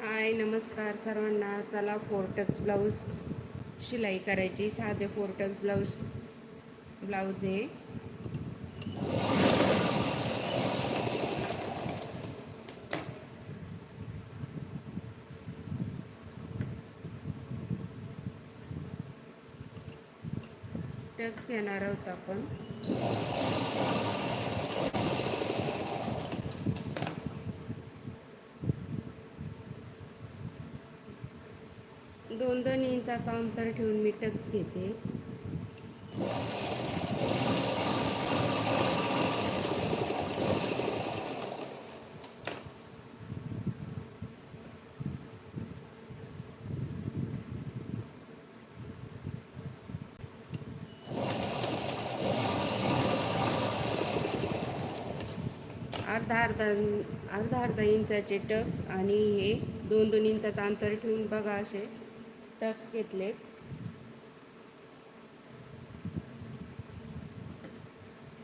हाय नमस्कार सर्वांना. चला फोरटक्स ब्लाऊज शिलाई करायची. साधे फोरटक्स ब्लाऊज ब्लाऊज आहे टक्स घेणार आहोत आपण. दोन इंचाचा अंतर ठेवून मी टक्स घेते. अर्धा अर्धा अर्धा अर्धा इंचाचे टक्स आणि हे दोन दोन इंचाचं अंतर ठेवून बघा असे. टक्स घेतले.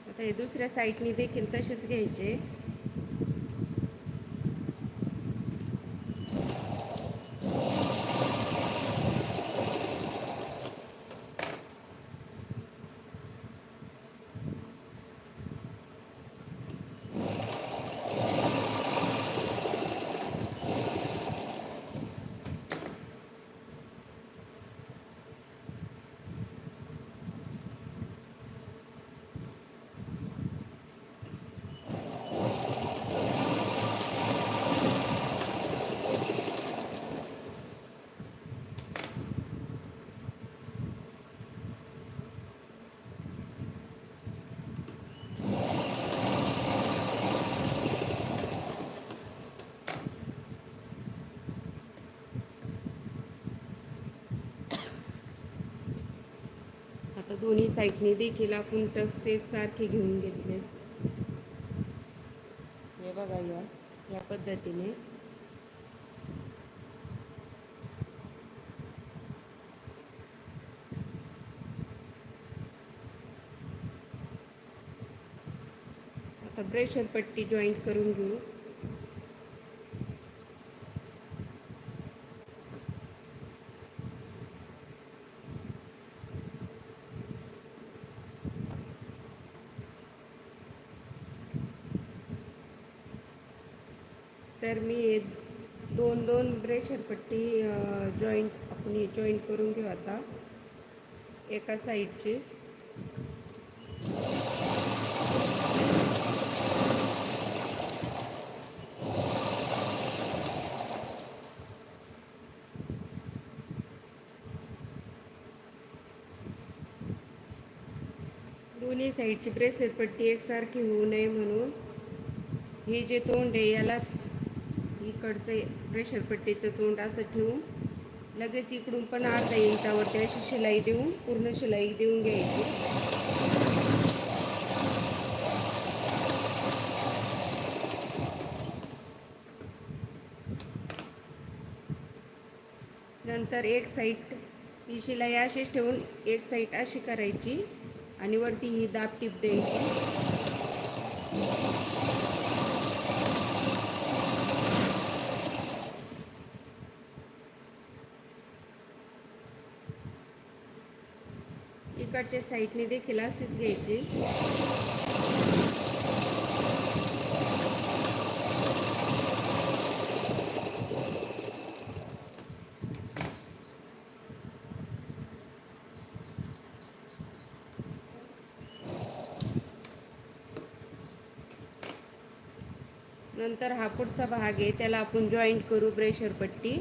आता हे दुसऱ्या साईडनी देखील तसेच घ्यायचे आता दोन्ही साईडने देखील आपण टक्स एकसारखे घेऊन घेतले. हे बघा या या पद्धतीने. आता ब्रेशर पट्टी जॉईंट करून घेऊ. तर मी दोन दोन ब्रेशरपट्टी जॉईंट आपण हे जॉईंट करून घेऊ आता. एका साईडची. दोन्ही साईडची ब्रेसरपट्टी एकसारखी होऊ नये म्हणून. हे जे तोंड आहे यालाच इकडचं प्रेशर पट्टीचं तोंड असं ठेवून लगेच इकडून पण अर्धा इंचावरती अशी शिलाई देऊन पूर्ण शिलाई देऊन घ्यायची. नंतर एक साईड ही शिलाई अशीच ठेवून एक साईड अशी करायची आणि वरती ही दाब टीप द्यायची. इकडच्या साईडने देखील अशीच घ्यायची. नंतर हा पुढचा भाग आहे त्याला आपण जॉईंट करू ब्रेशर पट्टी.